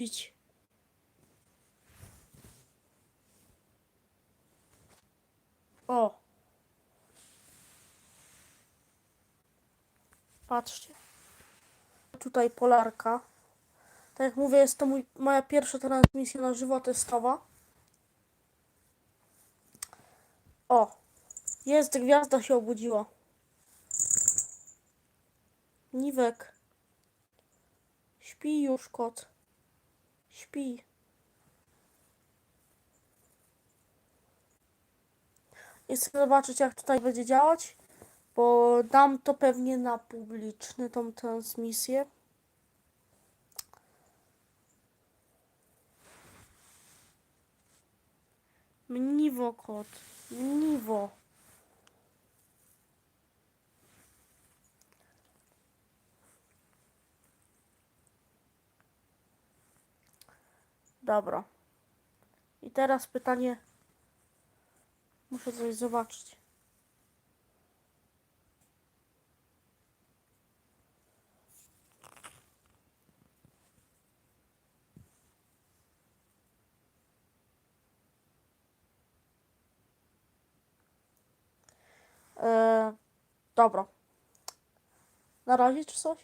Bić. O. Patrzcie. Tutaj polarka. Tak jak mówię, jest to mój, moja pierwsza transmisja na żywo testowa. O. Jest, gwiazda się obudziła. Niwek. Śpi już kot. Śpi. I chcę zobaczyć, jak tutaj będzie działać, bo dam to pewnie na publiczny, tą transmisję. Mniwo kot. Mniwo. Dobra. I teraz pytanie. Muszę coś zobaczyć. Eee, dobra. Na razie czy coś?